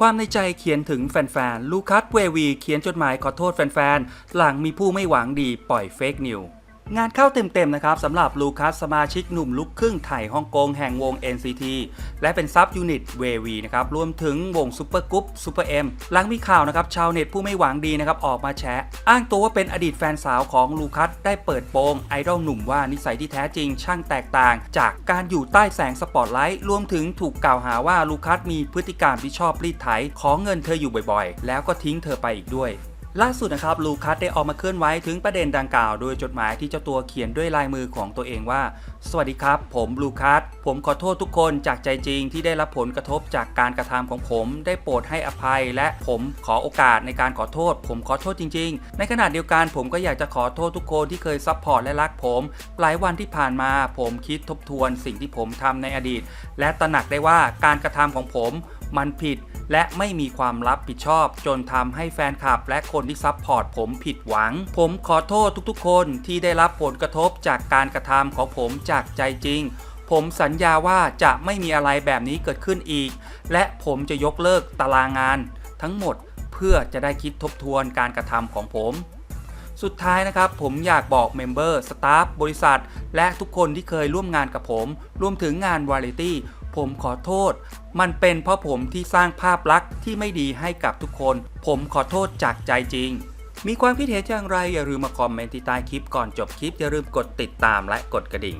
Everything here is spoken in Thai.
ความในใจเขียนถึงแฟนๆ ลูคัสเววีเขียนจดหมายขอโทษแฟนๆ หลังมีผู้ไม่หวังดีปล่อยเฟกนิว งานเข้าเต็มๆนะครับสำหรับลูคัสสมาชิกหนุ่มลูกครึ่งไทยฮ่องกงแห่งวง NCT และเป็นซับยูนิตเววีนะครับรวมถึงวงซูเปอร์กรุ๊ปซูเปอร์เอ็มหลังมีข่าวนะครับชาวเน็ตผู้ไม่หวังดีนะครับออกมาแชร์อ้างตัวว่าเป็นอดีตแฟนสาวของลูคัสได้เปิดโปงไอดอลหนุ่มว่านิสัยที่แท้จริงช่างแตกต่าง จากการอยู่ใต้แสงสปอตไลท์รวมถึงถูกกล่าวหาว่าลูคัสมีพฤติกรรมที่ชอบรีดไถขอเงินเธออยู่บ่อยๆ แล้วก็ทิ้งเธอไปอีกด้วย ล่าสุดนะครับลูคัสได้ออกมาเคลื่อนไหวถึงประเด็นดังกล่าว โดยจดหมายที่เจ้าตัวเขียนด้วยลายมือของตัวเองว่า สวัสดีครับ ผมลูคัสผมขอโทษทุกคนจากใจจริงที่ได้รับผลกระทบจากการกระทำของผม ได้โปรดให้อภัย และผมขอโอกาสในการขอโทษ ผมขอโทษจริง ๆ ในขณะเดียวกันผมก็อยากจะขอโทษทุกคนที่เคยซัพพอร์ตและรักผม หลายวันที่ผ่านมาผมคิดทบทวนสิ่งที่ผมทำในอดีต และตระหนักได้ว่าการกระทำของผมมันผิดและไม่มีความรับผิดชอบ จนทำให้แฟนคลับและคนที่ซัพพอร์ตผมผิดหวัง ผมขอโทษทุกๆ คนที่ได้รับผลกระทบจากการกระทำของผมจากใจจริง ผมสัญญาว่าจะไม่มีอะไรแบบนี้เกิดขึ้นอีก และผมจะยกเลิกตารางงาน ทั้งหมดเพื่อจะได้คิดทบทวนการกระทำของผมสุดท้ายนะครับผมอยากบอกเมมเบอร์สตาฟบริษัท และทุกคนที่เคยร่วมงานกับผม รวมถึงงานวาไรตี้ ผมขอโทษ มันเป็นเพราะผมที่สร้างภาพลักษณ์ที่ไม่ดีให้กับทุกคน ผมขอโทษจากใจจริง มีความคิดเห็นอย่างไรอย่าลืมมาคอมเมนต์ที่ใต้คลิปก่อนจบคลิปอย่าลืมกดติดตามและกดกระดิ่ง